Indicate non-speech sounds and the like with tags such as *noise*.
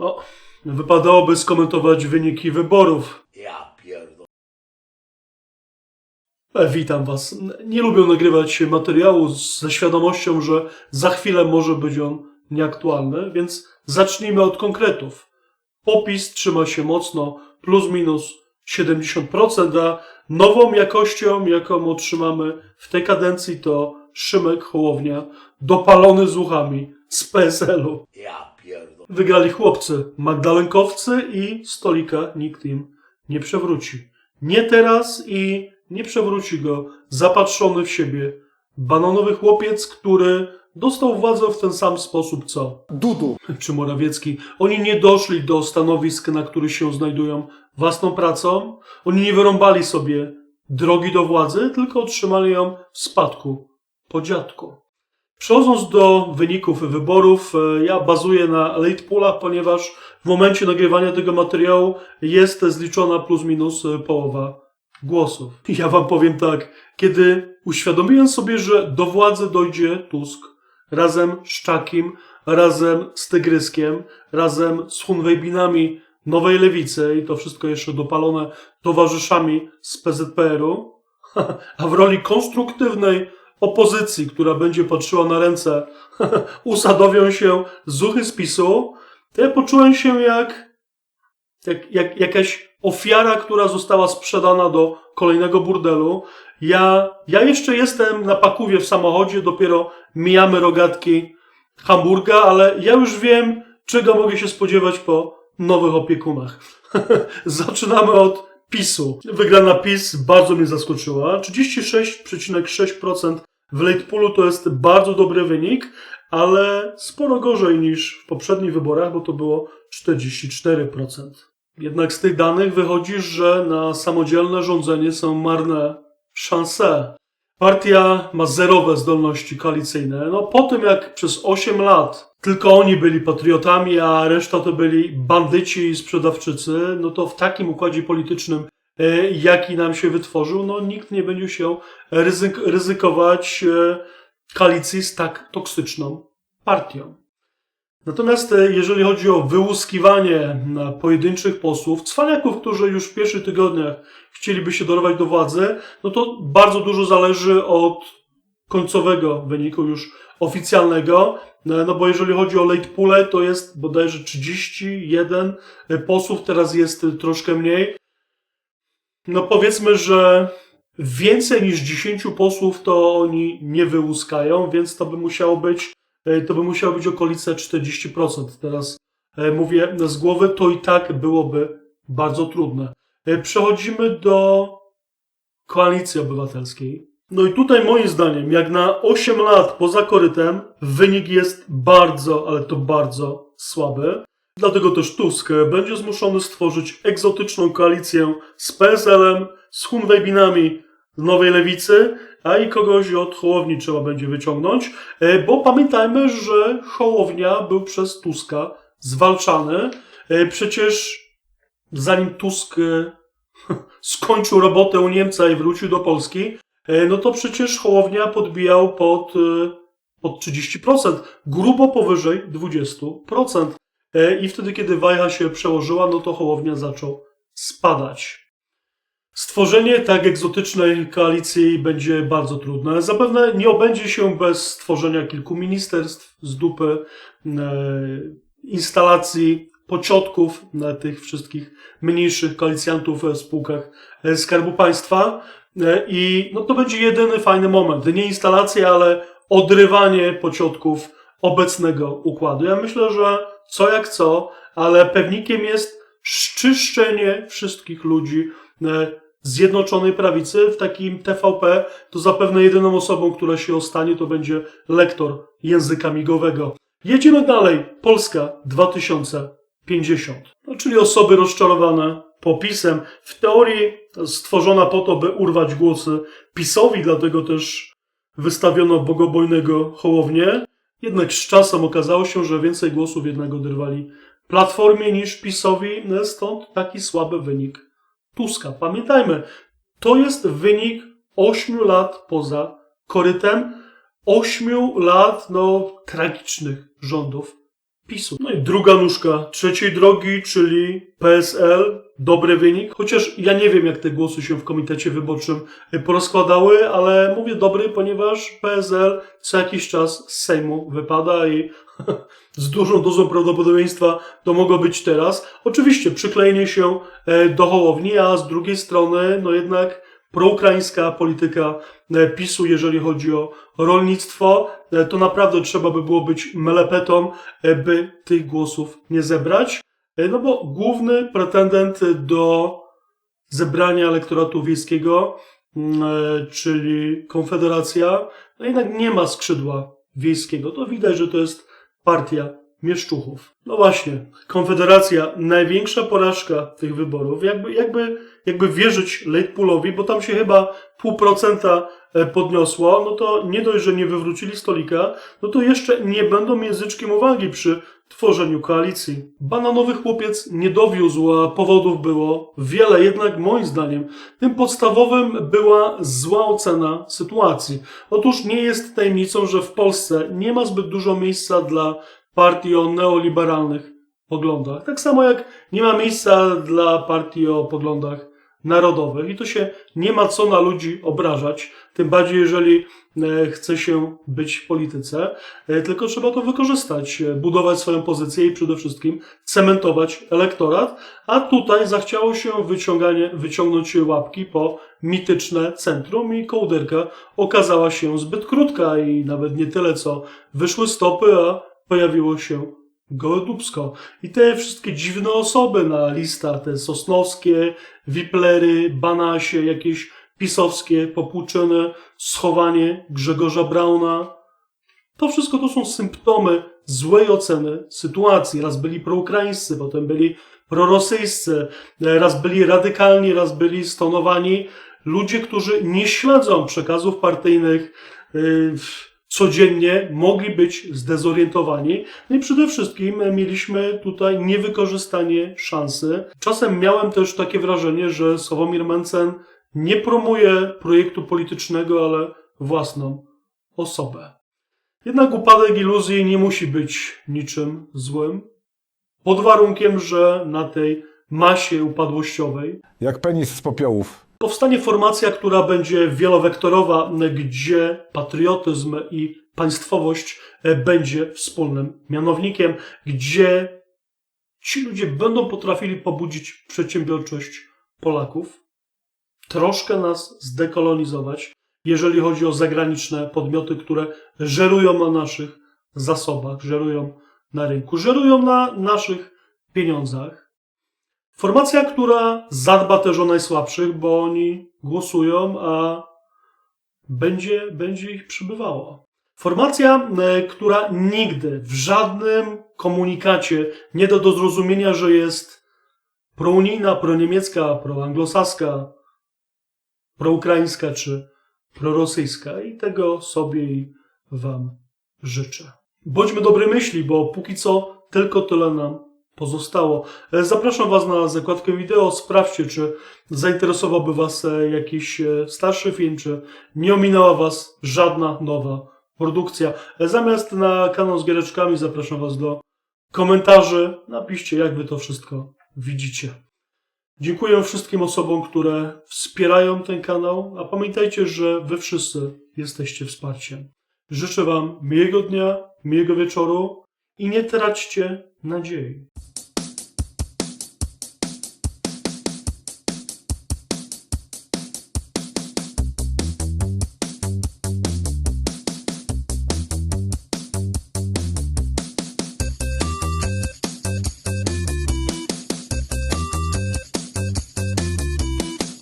No, wypadałoby skomentować wyniki wyborów. Ja pierdolę. E, Witam Was. Nie lubię nagrywać materiału ze świadomością, że za chwilę może być on nieaktualny, więc zacznijmy od konkretów. Popis trzyma się mocno, plus minus 70%, a nową jakością, jaką otrzymamy w tej kadencji, to Szymek Hołownia, dopalony z uchami z PSL-u. Ja. Wygrali chłopcy, Magdalenkowcy i stolika nikt im nie przewróci. Nie teraz i nie przewróci go zapatrzony w siebie bananowy chłopiec, który dostał władzę w ten sam sposób co Dudu. *laughs* czy Morawiecki. Oni nie doszli do stanowisk, na których się znajdują własną pracą. Oni nie wyrąbali sobie drogi do władzy, tylko otrzymali ją w spadku po dziadku. Przechodząc do wyników wyborów, e, ja bazuję na late poolach, ponieważ w momencie nagrywania tego materiału jest zliczona plus minus e, połowa głosów. *laughs* Ja wam powiem tak, kiedy uświadomiłem sobie, że do władzy dojdzie Tusk razem z Czakim, razem z Tygryskiem, razem z Hunwejbinami Nowej Lewicy i to wszystko jeszcze dopalone towarzyszami z PZPR-u, *laughs* a w roli konstruktywnej opozycji, która będzie patrzyła na ręce, *laughs* usadowią się zuchy z PiSu, to ja poczułem się jak, jak, jak jakaś ofiara, która została sprzedana do kolejnego burdelu. Ja, ja jeszcze jestem na pakuwie w samochodzie, dopiero mijamy rogatki Hamburga, ale ja już wiem, czego mogę się spodziewać po nowych opiekunach. *laughs* Zaczynamy od PiSu. Wygrana PiS bardzo mnie zaskoczyła. 36,6% w late poolu to jest bardzo dobry wynik, ale sporo gorzej niż w poprzednich wyborach, bo to było 44%. Jednak z tych danych wychodzi, że na samodzielne rządzenie są marne szanse. Partia ma zerowe zdolności koalicyjne. No po tym jak przez 8 lat tylko oni byli patriotami, a reszta to byli bandyci i sprzedawczycy, no to w takim układzie politycznym, jaki nam się wytworzył, no nikt nie będzie chciał ryzyk, ryzykować e, koalicji z tak toksyczną partią. Natomiast e, jeżeli chodzi o wyłuskiwanie pojedynczych posłów, cwaniaków, którzy już w pierwszych tygodniach chcieliby się dorwać do władzy, no to bardzo dużo zależy od końcowego wyniku już oficjalnego, no bo jeżeli chodzi o late poole, to jest bodajże 31 posłów, teraz jest troszkę mniej. No powiedzmy, że więcej niż 10 posłów to oni nie wyłuskają, więc to by musiało być e, to by musiało być okolice 40%. Teraz e, mówię z głowy, to i tak byłoby bardzo trudne. E, Przechodzimy do koalicji obywatelskiej. No i tutaj moim zdaniem, jak na 8 lat poza korytem, wynik jest bardzo, ale to bardzo słaby. Dlatego też Tusk będzie zmuszony stworzyć egzotyczną koalicję z PSL-em, z Hunwejbinami z Nowej Lewicy, a i kogoś od Hołowni trzeba będzie wyciągnąć, e, bo pamiętajmy, że Hołownia był przez Tuska zwalczany. E, Przecież zanim Tusk e, *laughs* skończył robotę u Niemca i wrócił do Polski, no to przecież Hołownia podbijał pod, pod 30%, grubo powyżej 20%. E, I wtedy, kiedy wajcha się przełożyła, no to Hołownia zaczął spadać. Stworzenie tak egzotycznej koalicji będzie bardzo trudne. Zapewne nie obędzie się bez stworzenia kilku ministerstw z dupy, e, instalacji, pociotków na tych wszystkich mniejszych koalicjantów w spółkach e, Skarbu Państwa. I no to będzie jedyny fajny moment. Nie instalacja, ale odrywanie pociotków obecnego układu. Ja myślę, że co jak co, ale pewnikiem jest szczyszczenie wszystkich ludzi e, Zjednoczonej Prawicy w takim TVP, to zapewne jedyną osobą, która się ostanie, to będzie lektor języka migowego. Jedziemy dalej. Polska 2050. No, czyli osoby rozczarowane popisem. W teorii stworzona po to, by urwać głosy PiSowi, dlatego też wystawiono bogobojnego Hołownię. Jednak z czasem okazało się, że więcej głosów jednak oderwali Platformie niż PiSowi, no, stąd taki słaby wynik Tuska. Pamiętajmy, to jest wynik 8 lat poza korytem, 8 lat no, tragicznych rządów PiSu. No i druga nóżka trzeciej drogi, czyli PSL. Dobry wynik, chociaż ja nie wiem, jak te głosy się w komitecie wyborczym y, porozkładały, ale mówię dobry, ponieważ PSL co jakiś czas z Sejmu wypada i *laughs* z dużą dozą prawdopodobieństwa to mogło być teraz. Oczywiście przyklejenie się e, do Hołowni, a z drugiej strony, no jednak proukraińska polityka e, PiSu, jeżeli chodzi o rolnictwo, e, to naprawdę trzeba by było być melepetą, e, by tych głosów nie zebrać. No bo główny pretendent do zebrania elektoratu wiejskiego, mm, czyli Konfederacja, no jednak nie ma skrzydła wiejskiego. To widać, że to jest partia mieszczuchów. No właśnie, Konfederacja, największa porażka tych wyborów, jakby, jakby, jakby wierzyć Leitpoolowi, bo tam się chyba pół procenta e, podniosło, no to nie dość, że nie wywrócili stolika, no to jeszcze nie będą języczkiem uwagi przy tworzeniu koalicji. Bananowy chłopiec nie dowiózł, a powodów było wiele, jednak moim zdaniem tym podstawowym była zła ocena sytuacji. Otóż nie jest tajemnicą, że w Polsce nie ma zbyt dużo miejsca dla partii o neoliberalnych poglądach. Tak samo jak nie ma miejsca dla partii o poglądach narodowych. I to się nie ma co na ludzi obrażać, tym bardziej jeżeli e, chce się być w polityce, e, tylko trzeba to wykorzystać, e, budować swoją pozycję i przede wszystkim cementować elektorat, a tutaj zachciało się wyciąganie, wyciągnąć łapki po mityczne centrum i kołderka okazała się zbyt krótka i nawet nie tyle co wyszły stopy, a pojawiło się Gołodubsko. I te wszystkie dziwne osoby na listach, te sosnowskie, wiplery, banasie, jakieś pisowskie, popłuczone, schowanie Grzegorza Brauna. To wszystko to są symptomy złej oceny sytuacji. Raz byli proukraińscy, potem byli prorosyjscy, raz byli radykalni, raz byli stonowani. Ludzie, którzy nie śledzą przekazów partyjnych, yy, codziennie mogli być zdezorientowani. No i przede wszystkim mieliśmy tutaj niewykorzystanie szansy. Czasem miałem też takie wrażenie, że Sławomir Mencen nie promuje projektu politycznego, ale własną osobę. Jednak upadek iluzji nie musi być niczym złym, pod warunkiem, że na tej masie upadłościowej Jak penis z popiołów. Powstanie formacja, która będzie wielowektorowa, gdzie patriotyzm i państwowość e, będzie wspólnym mianownikiem, gdzie ci ludzie będą potrafili pobudzić przedsiębiorczość Polaków, troszkę nas zdekolonizować, jeżeli chodzi o zagraniczne podmioty, które żerują na naszych zasobach, żerują na rynku, żerują na naszych pieniądzach. Formacja, która zadba też o najsłabszych, bo oni głosują, a będzie, będzie ich przybywało. Formacja, e, która nigdy w żadnym komunikacie nie da do zrozumienia, że jest prounijna, proniemiecka, proanglosaska, proukraińska czy prorosyjska. I tego sobie i Wam życzę. Bądźmy dobrej myśli, bo póki co tylko tyle nam pozostało. E, Zapraszam Was na zakładkę wideo. Sprawdźcie, czy zainteresowałby Was e, jakiś e, starszy film, czy nie ominęła Was żadna nowa produkcja. Zamiast na kanał z giereczkami zapraszam Was do komentarzy. Napiszcie, jak Wy to wszystko widzicie. Dziękuję wszystkim osobom, które wspierają ten kanał, a pamiętajcie, że Wy wszyscy jesteście wsparciem. Życzę Wam miłego dnia, miłego wieczoru i nie traćcie nadziei.